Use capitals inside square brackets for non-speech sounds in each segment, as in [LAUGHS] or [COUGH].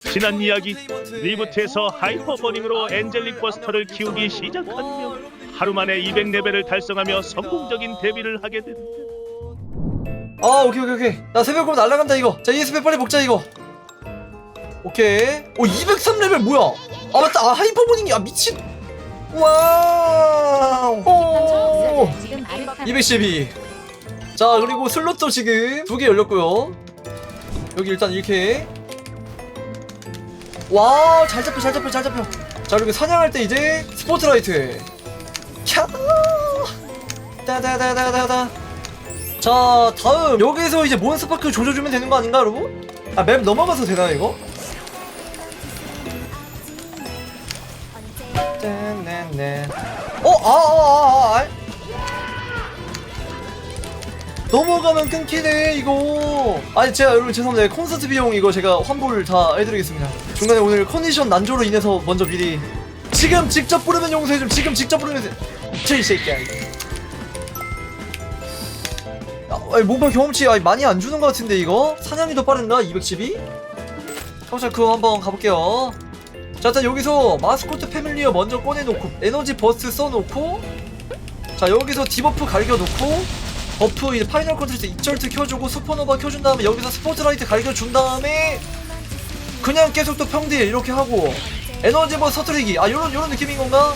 지난 이야기 리부트에서 하이퍼버닝으로 엔젤릭 버스터를 키우기 시작하며 하루 만에 200레벨을 달성하며 성공적인 데뷔를 하게 된다. 아 오케이 오케이 오케이. 나 새벽으로 날라간다 이거. 자 ESP 빨리 먹자 이거. 오케이. 오 203레벨 뭐야? 아 맞다. 아 하이퍼보닝이 아 미친. 와우. 오. 212. 자 그리고 슬롯도 지금 두 개 열렸고요. 여기 일단 이렇게 와 잘 잡혀 잘 잡혀 잘 잡혀 자 그리고 사냥할 때 이제 스포트라이트 캬 따다다다다다 자 다음 여기서 이제 몬스파크 조져주면 되는 거 아닌가 여러분? 아 맵 넘어가서 되나 이거? 짠짠짠. 어? 아, 아, 아, 아, 아. 넘어가면 끊기네 이거 아니 제가 여러분 죄송합니다 콘서트 비용 이거 제가 환불 다 해드리겠습니다 중간에 오늘 컨디션 난조로 인해서 먼저 미리 지금 직접 부르면 용서해좀 지금 직접 부르면 저이 새끼야 아, 아니, 뭔가 경험치 아니, 많이 안 주는 것 같은데 이거? 사냥이 더 빠른가? 212? 자 그거 한번 가볼게요 자 일단 여기서 마스코트 패밀리어 먼저 꺼내놓고 에너지 버스트 써놓고 자 여기서 디버프 갈겨놓고 버프 이제 파이널 컨트롤에서 익절트 켜주고 슈퍼노바 켜준 다음에 여기서 스포트라이트 갈겨준 다음에 그냥 계속 또 평딜 이렇게 하고. 에너지 버스 터트리기. 아 요런 요런 느낌인 건가?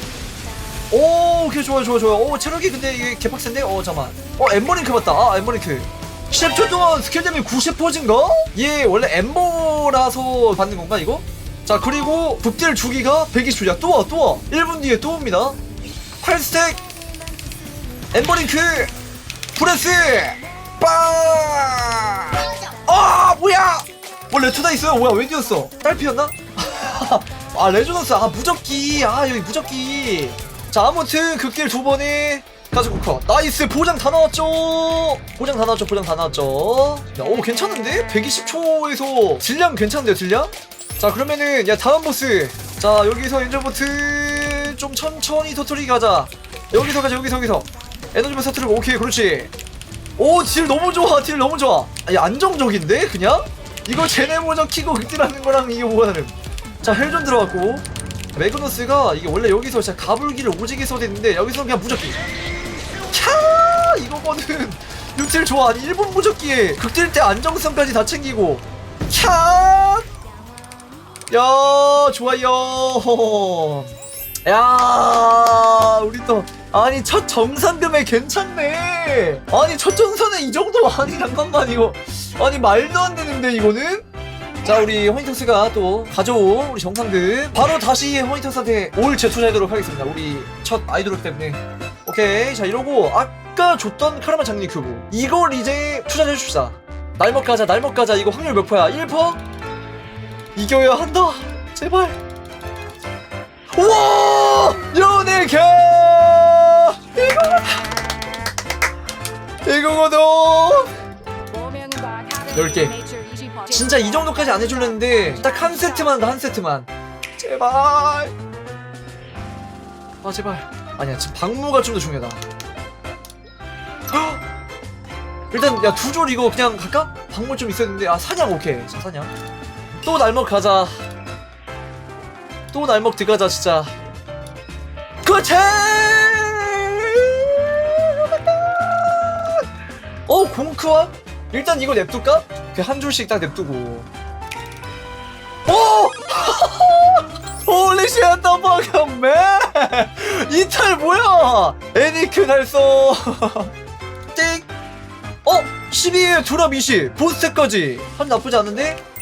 오, 오케이 좋아요 좋아요 좋아요. 오 체력이 근데 이게 개빡센데? 어 잠만. 어 엠버링크 맞다. 아 엠버링크. 10초 동안 스킬 데미 90%인가? 얘 원래 엠버라서 받는 건가 이거? 자 그리고 북딜 주기가 120초야. 또 와 또와. 1분 뒤에 또 옵니다. 8스택. 엠버링크 프레스! 빵! 아 뭐야! 뭐 레투다 있어요? 뭐야 왜 뛰었어? 딸피였나? [LAUGHS] 아 레조너스 아 무적기. 아 여기 무적기. 자 아무튼 극딜 두 번에 가지고 컷. 나이스 보장 다 나왔죠? 보장 다 나왔죠 보장 다 나왔죠? 야, 오 괜찮은데? 120초에서 질량 괜찮은데요 질량? 자 그러면은 야 다음 보스. 자 여기서 엔저보트 좀 천천히 터트리기 가자. 여기서 가자 여기서 여기서 에너지만 터트리고 오케이 그렇지. 오딜 너무 좋아. 딜 너무 좋아. 아니 안정적인데? 그냥? 이거 제네 모적 키고 극딜하는 거랑 이게 뭐가 다름 자 헬존 들어갔고. 매그너스가 이게 원래 여기서 진짜 가불기를 오지게 써야 되는데 여기서 그냥 무적기. 캬! 이거거든. 육질 좋아. 아니 일본 무적기에 극딜 때 안정성까지 다 챙기고. 캬! 야, 좋아요. 야, 우리 또 아니 첫 정상금에 괜찮네. 아니 첫 전선에 이 정도 아니 잠깐만 이거 아니 말도 안 되는데 이거는. 자 우리 호니터스가 또 가져온 우리 정상금 바로 다시 호니터스한테 올 재투자하도록 하겠습니다. 우리 첫 아이돌 때문에. 오케이 자 이러고 아까 줬던 카르마 장리 큐브 이걸 이제 투자해 줍시다. 날먹 가자 날먹 가자 이거 확률 몇 퍼야? 1퍼? 이겨야 한다. 제발. 우와! 이거 이거거든. 10개 진짜 이 정도까지 안 해줄랬는데 딱 한 세트만 한 세트만. 제발. 아 제발. 아니야 지금 방무가 좀 더 중요하다. 헉! 일단 야 두 줄 이거 그냥 갈까? 방무 좀 있었는데 아 사냥 오케이 자 사냥. 또 날먹 가자. 또 날먹 들어가자 진짜. 그렇지. 어 공크와 일단 이거 냅둘까? 그한 줄씩 딱 냅두고. 오! 홀리쉣 더버그맨! 이탈 뭐야? 애니크 달성! 띡! 어? 12에 드랍 20 보스까지 한 나쁘지 않은데?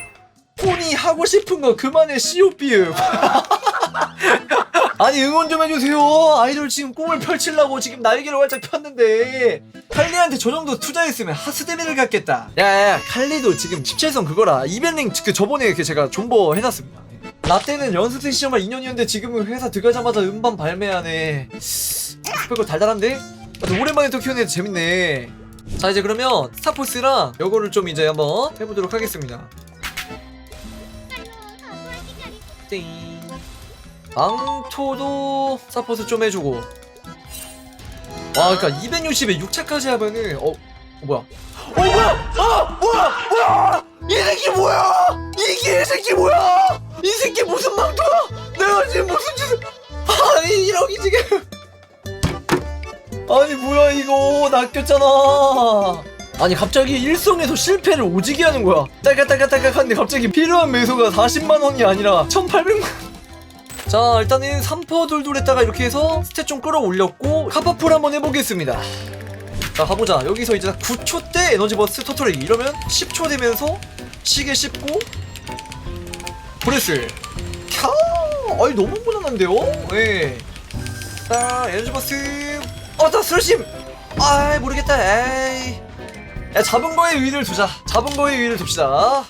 폰이 하고 싶은 거 그만해 COP [LAUGHS] 아니 응원 좀 해주세요. 아이돌 지금 꿈을 펼치려고 지금 날개를 활짝 폈는데 칼리한테 저 정도 투자했으면 하스데미를 갖겠다. 야야야 칼리도 지금 17선 그거라. 이벤링 그 저번에 그 제가 존버 해놨습니다. 라떼는 연습생 시험을 2년이었는데 지금은 회사 들어가자마자 음반 발매하네. 스펙을 달달한데? 아, 오랜만에 또 키우네 재밌네. 자 이제 그러면 스타포스랑 요거를 좀 이제 한번 해보도록 하겠습니다 띵 망토도 사포트 좀 해주고. 와 그니까 260에 6차까지 하면은 어, 어 뭐야? 어 뭐야? 아 뭐야? 뭐야? 이 새끼 뭐야? 이 이게 이 새끼 뭐야? 이 새끼 무슨 망토야? 내가 지금 무슨 짓을 아니 이러기 지금. 아니 뭐야 이거? 낚였잖아 아니 갑자기 일성에서 실패를 오지게 하는 거야. 딸깍딸깍딸깍 하는데 갑자기 필요한 매소가 40만원이 아니라 1800만 자 일단은 3퍼 돌돌 했다가 이렇게 해서 스탯 좀 끌어올렸고 카파풀 한번 해보겠습니다. 자 가보자. 여기서 이제 9초 때 에너지 버스 터트리기. 이러면 10초 되면서 시계 씹고 브레스 캬 아니 너무 무난한데요? 예. 자 에너지 버스. 어나 슬심. 아이 모르겠다. 에이 야 잡은 거에 위를 두자 잡은 거에 위를 둡시다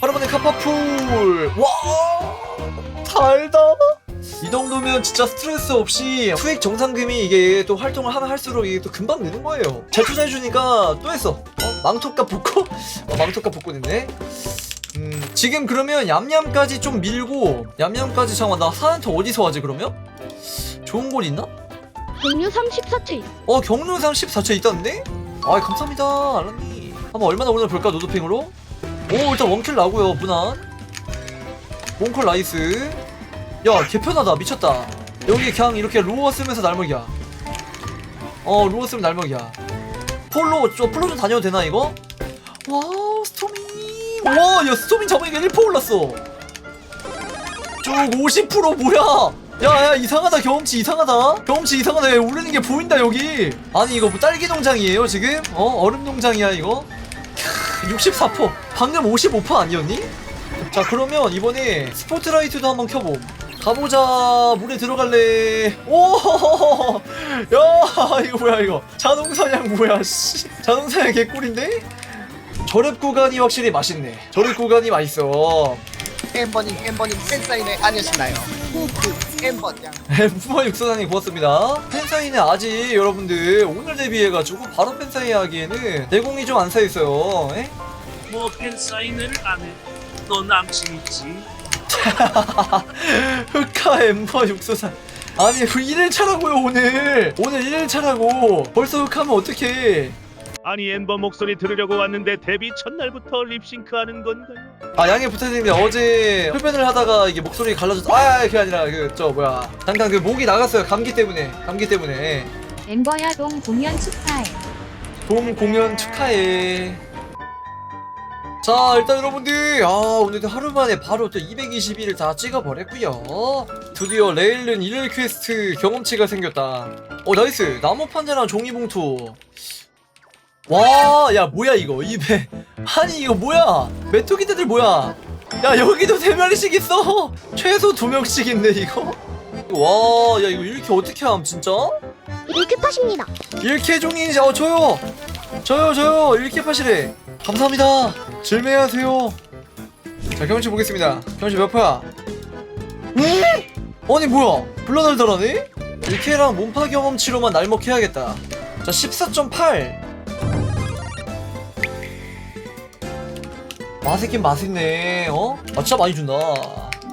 하루만에 카파풀 와 달다 이 정도면 진짜 스트레스 없이 수익 정상금이 이게 또 활동을 하면 할수록 이게 또 금방 느는 거예요. 잘 투자해주니까 또 했어. 어? 망토값 붙고? 어, 망토값 붙고 됐네. 음, 지금 그러면 얌얌까지 좀 밀고, 얌얌까지 잠깐만, 나 사한테 어디서 하지 그러면? 좋은 곳 있나? 경류 34채 어, 경로상 14채 있다는데? 아 감사합니다, 알람니. 한번 얼마나 오나 볼까, 노드핑으로? 오, 일단 원킬 나고요 무난. 몽콜 나이스. 야, 개편하다, 미쳤다. 여기 그냥 이렇게 로어 쓰면서 날먹이야. 어, 로어 쓰면 날먹이야. 폴로, 저 폴로 좀 다녀도 되나, 이거? 와우, 스토밍. 와, 야, 스토밍 잡으니까 1% 올랐어. 쭉50% 뭐야? 야, 야, 이상하다, 경험치 이상하다. 경험치 이상하다. 야, 오르는 게 보인다, 여기. 아니, 이거 뭐 딸기 농장이에요, 지금? 어, 얼음 농장이야, 이거? 캬, 64%. 방금 55% 아니었니? 자, 그러면 이번에 스포트라이트도 한번 켜봄. 가보자, 물에 들어갈래. 오, [LAUGHS] 야, 이거 뭐야, 이거. 자동사냥 뭐야, 씨. 자동사냥 개꿀인데? 저랩 구간이 확실히 맛있네. 저랩 구간이 맛있어. 엠버님 엠버님 팬사인회 아니었나요? 엠버장 부모 육사장님 고맙습니다. 팬사인회 아직 여러분들 오늘 데뷔해가지고 바로 팬사인회 하기에는 내공이 좀 안 쌓여있어요. 에? 뭐 팬사인회를 안 해. 너 남친 있지? [LAUGHS] 흑카 엠버 육소산 아니 그 1일차라고요 오늘 오늘 1일차라고 벌써 흑하면 어떡해 아니 엠버 목소리 들으려고 왔는데 데뷔 첫날부터 립싱크하는 건가요? 아 양해 부탁드립니다. 어제 흡연을 하다가 이게 목소리 갈라졌어 아 그게 아니라 그 저 뭐야. 잠깐 그 목이 나갔어요. 감기 때문에 감기 때문에. 엠버야 동 공연 축하해. 봄 공연 축하해. 자 일단 여러분들 아 오늘도 하루 만에 바로 또 221을 다 찍어버렸고요. 드디어 레일은 1일 퀘스트 경험치가 생겼다. 어 나이스. 나무 판자랑 종이봉투 와 야 뭐야 이거. 입에 아니 이거 뭐야? 메뚜기들 뭐야? 야 여기도 세 마리씩 있어. 최소 두 명씩 있네 이거. 와 야 이거 이렇게 어떻게 함 진짜? 이렇게 파십니다. 일캐종이 어 저요. 저요 저요. 일캐파시래. 감사합니다. 즐매하세요. 자 경험치 보겠습니다. 경험치 몇 퍼야? 음? 아니 뭐야? 블러달달하네 일캐랑 몸파 경험치로만 날먹 해야겠다. 자 14.8 맛있긴 맛있네 어? 아 진짜 많이 준다.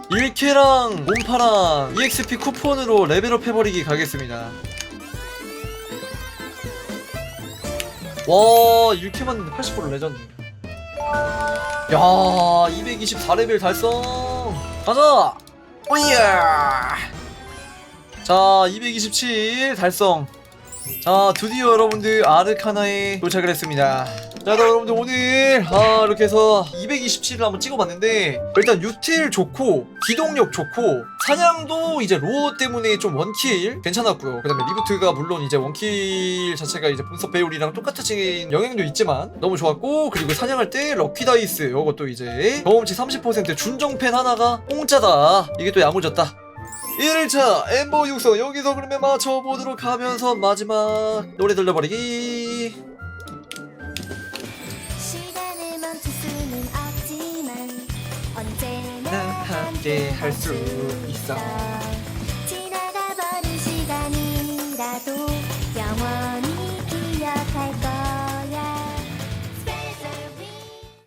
1캐랑 몸파랑 EXP 쿠폰으로 레벨업 해버리기 가겠습니다. 와 이렇게 맞는데 80% 레전드. 야 224레벨 달성. 가자! 오이야 자227 달성. 자 드디어 여러분들 아르카나에 도착을 했습니다 자 그럼 여러분들 오늘 아 이렇게 해서 227을 한번 찍어봤는데 일단 유틸 좋고 기동력 좋고 사냥도 이제 로어 때문에 좀 원킬 괜찮았고요. 그 다음에 리부트가 물론 이제 원킬 자체가 이제 분석 배율이랑 똑같아진 영향도 있지만 너무 좋았고 그리고 사냥할 때 럭키 다이스 이것도 이제 경험치 30% 준정팬 하나가 공짜다. 이게 또 야무졌다. 1일차 엠버 육성 여기서 그러면 맞춰보도록 하면서 마지막 노래 들려버리기 함께 할수 있어. 지나가버린 시간이라도